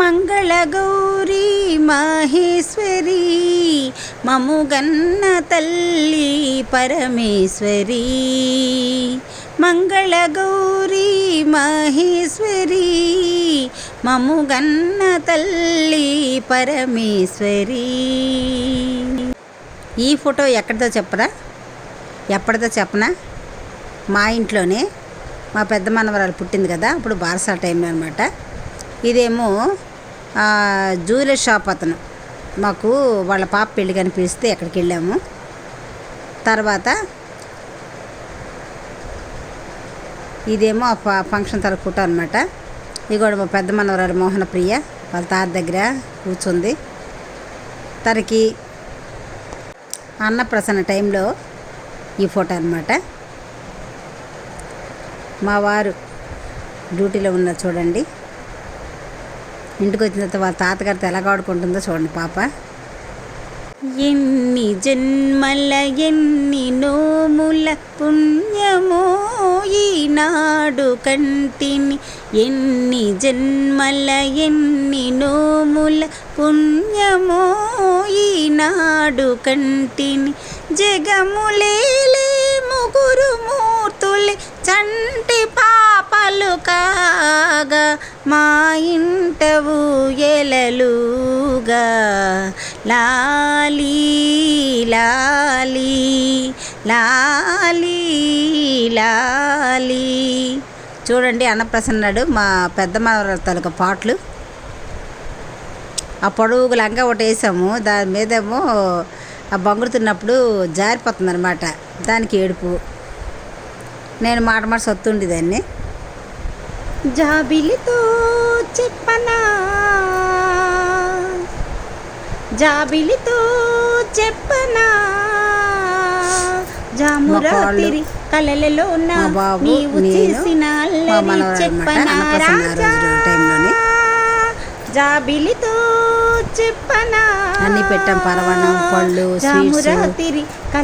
మంగళగౌరీ మహేశ్వరి మముగన్న తల్లి పరమేశ్వరి. మంగళగౌరీ మహేశ్వరి మముగన్న తల్లి పరమేశ్వరి. ఈ ఫోటో ఎక్కడిదో చెప్పరా? ఎప్పటిదో చెప్పనా? మా ఇంట్లోనే. మా పెద్ద మనవరాలు పుట్టింది కదా అప్పుడు బారసా టైంలో అనమాట ఇదేమో జ్యువెలరీ షాప్ అతను. మాకు వాళ్ళ పాప పెళ్ళి కనిపిస్తే ఎక్కడికి వెళ్ళాము. తర్వాత ఇదేమో ఆ ఫంక్షన్ తర ఫోటో అనమాట ఇది కూడా మా పెద్ద మనవరాలు మోహన ప్రియ వాళ్ళ తాత దగ్గర కూర్చుంది. తనకి అన్నప్రసన్న టైంలో ఈ ఫోటో అనమాట మా వారు డ్యూటీలో ఉన్నారు చూడండి. ఇంటికి వచ్చిన తర్వాత వాళ్ళ తాతగారితో ఎలా ఆడుకుంటుందో చూడండి పాప. ఎన్ని జన్మల ఎన్ని నోముల పుణ్యమో ఈనాడు కంటిని. ఎన్ని జన్మల ఎన్ని నోముల పుణ్యమో ఈనాడు కంటిని. జగములేలే ముగురు మూర్తులే చంటి పాపలు కాగా మా ఇంట ఊయలలుగా లాలీ లాలీ లాలీ లాలీ. చూడండి అన్నప్రసన్నాడు మా పెద్ద మనవరాలు తాలూకా పాటలు. ఆ పొడవుకు లంక ఒకటి వేసాము. దాని మీదేమో ఆ బంగుడుతున్నప్పుడు జారిపోతుంది అనమాట దానికి ఏడుపు. నేను మాట మాట సొత్తుండేదాన్ని. జాబిలితో చెప్పనా జాబిలితో చెప్పనా జామురాతిరి కలలలో నీవు చేసిన. చెప్పనా. జాబిలితో చెప్పనా అన్నీ పెట్టాం, పరమాన్నం, పళ్ళు, స్వీట్స్,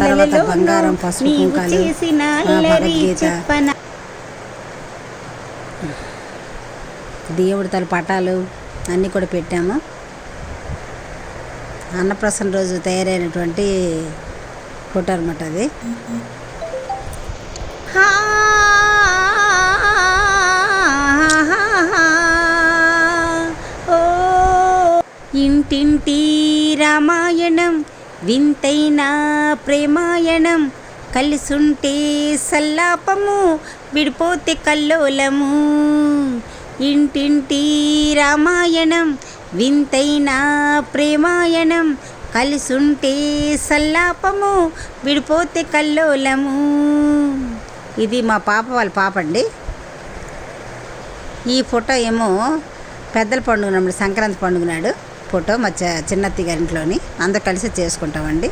తర్వాత బంగారం, పసుపు, కుంకాలు, భగవద్గీత. దేవుడి తల పటాలు అన్నీ కూడా పెట్టాము. అన్నప్రసన్న రోజు తయారైనటువంటి ఫోటో అనమాట అది. ఓ ఇంటింటి రామాయణం వింతైన ప్రేమాయణం కలిసుంటే సల్లాపము విడిపోతే కల్లోలము. ఇంటింటి రామాయణం వింతైన ప్రేమాయణం. కలిసుంటే సల్లాపము విడిపోతే కల్లోలము. ఇది మా పాప వాళ్ళ పాప అండి. ఈ ఫోటో ఏమో పెద్దల పండుగ నాడు సంక్రాంతి పండుగ నాడు ఫోటో మా చ- చిన్నత్తి గారింట్లోని. అందరు కలిసి చేసుకుంటామండి.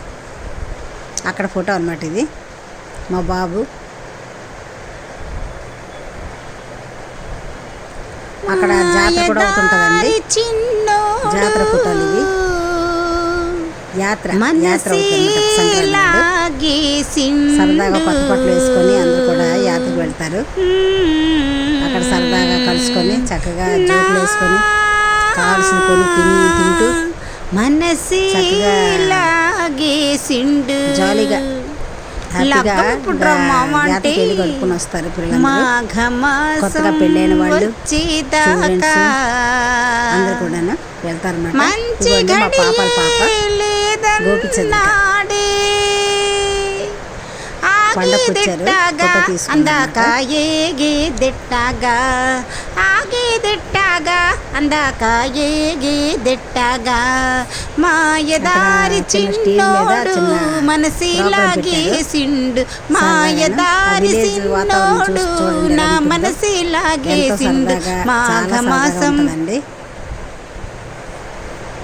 అక్కడ ఫోటో అన్నమాట ఇది. మా బాబు అక్కడ జాతర కూడా అవుతుంటుందండి జాతర ఫోటోలు ఇవి. యాత్ర యాత్ర నాడు. సరదాగా కొత్త బట్టలు వేసుకొని అందరూ కూడా యాత్రకు వెళ్తారు. అక్కడ సరదాగా కలుసుకొని చక్కగా జోకులు వేసుకొని కావాల్సిన కొని తిని తింటూ మనసిలాగేసిండు జాలీగా హ్యాపీగా వెళ్ళి గడుపుకొని వస్తారు పిల్లలందరూ మాఘమాసం కొత్తగా పెళ్ళైన వాళ్ళు, వచ్చేదాకా. అందరూ కూడాను వెళ్తారన్నమాట. మంచి ఇదిగోండి మా పాపల పాప గోపిచంద్రిక. లేదన్నాడే పండక్కి వచ్చారు, ఫోటో తీసుకున్నారు ఆగేదెట్టాగా అందాక ఏగేదెట్టాగా మాయదారి చిన్నోడు చిన్న మనసిలాగేసిండు. మాయదారి చిన్నోడు నా మనసిలాగేసిండు మాఘమాసం.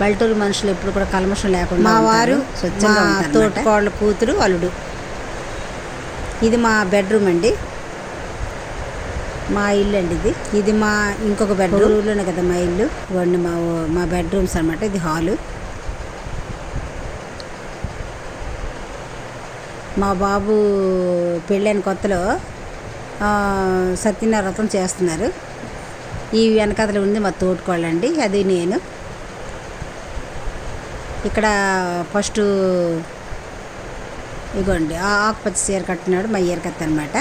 పల్లెటూరు మనుషులు ఎప్పుడు కూడా కల్మషం లేకుండా మా. వారు. తోటికోళ్ళ కూతురు అల్లుడు. ఇది మా బెడ్రూమ్ అండి. మా ఇల్లు అండి ఇది. ఇది మా ఇంకొక బెడ్రూమ్ ఊర్లోనే కదా మా ఇల్లు? ఇవ్వండి మా మా బెడ్రూమ్స్ అనమాట ఇది హాలు. మా బాబు పెళ్ళైన కొత్తలో వ్రతం చేస్తున్నారు. ఈ వెనకతలు ఉంది మా తోటికోళ్ళండి. అది నేను. ఇక్కడ ఫస్ట్ ఇగోండి ఆకుపచ్చ చీర కట్టినాడు మా ఈరకత్త అనమాట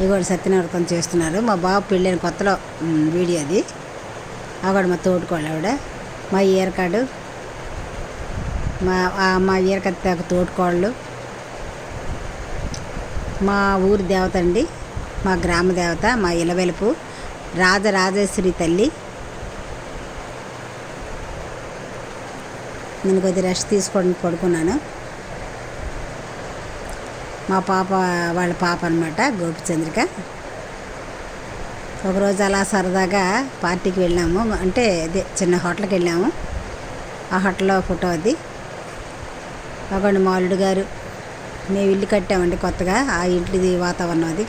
ఇగోడు సత్యనారతం చేస్తున్నారు. మా బాబు పెళ్ళైన కొత్తలో వీడియో అది. ఆవిడ మా తోటికోళ్ళు ఆవిడ. మా ఈరకాడు మా మా ఈరకత్త తోటికోళ్ళు. మా ఊరి దేవత అండి. మా గ్రామ దేవత మా ఇలవెలుపు రాజరాజేశ్వరి తల్లి. నేను కొద్దిగా రెస్ట్ తీసుకోవడానికి పడుకున్నాను. మా పాప వాళ్ళ పాప అనమాట గోపిచంద్రిక ఒకరోజు అలా సరదాగా పార్టీకి వెళ్ళాము. అంటే అదే చిన్న హోటల్కి వెళ్ళాము. ఆ హోటల్లో ఫోటో అది. అక్కడ మా అల్లుడు గారు మేము ఇల్లు కట్టామండి కొత్తగా. ఆ ఇంటిది వాతావరణం అది.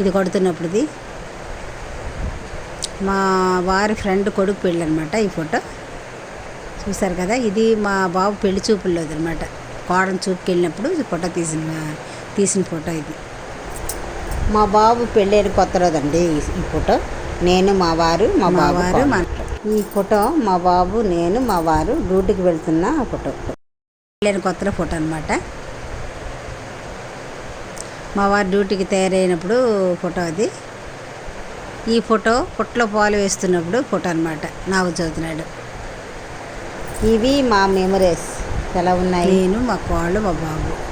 ఇది కొడుతున్నప్పుడుది. మా వారి ఫ్రెండ్ కొడుకు పెళ్ళి అనమాట ఈ ఫోటో. చూశారు కదా ఇది మా బాబు పెళ్ళి చూపుల్లోది అనమాట కోడని చూపుకి వెళ్ళినప్పుడు ఫోటో తీసిన తీసిన ఫోటో ఇది. మా బాబు పెళ్ళైన కొత్త రోజండి ఈ- ఫోటో. నేను మా వారు మా బాబు ఈ ఫోటో మా బాబు నేను మా వారు డ్యూటీకి వెళ్తున్న ఫోటో. పెళ్ళైన కొత్తలో ఫోటో అనమాట మా వారు డ్యూటీకి తయారైనప్పుడు ఫోటో అది. ఈ ఫోటో పుట్టలో పాలు వేస్తున్నప్పుడు ఫోటో అనమాట నాకు చదువుతున్నాడు ఇవి మా మెమరీస్. ఎలా ఉన్నాయి? నేను మా కోళ్ళు మా బాబు.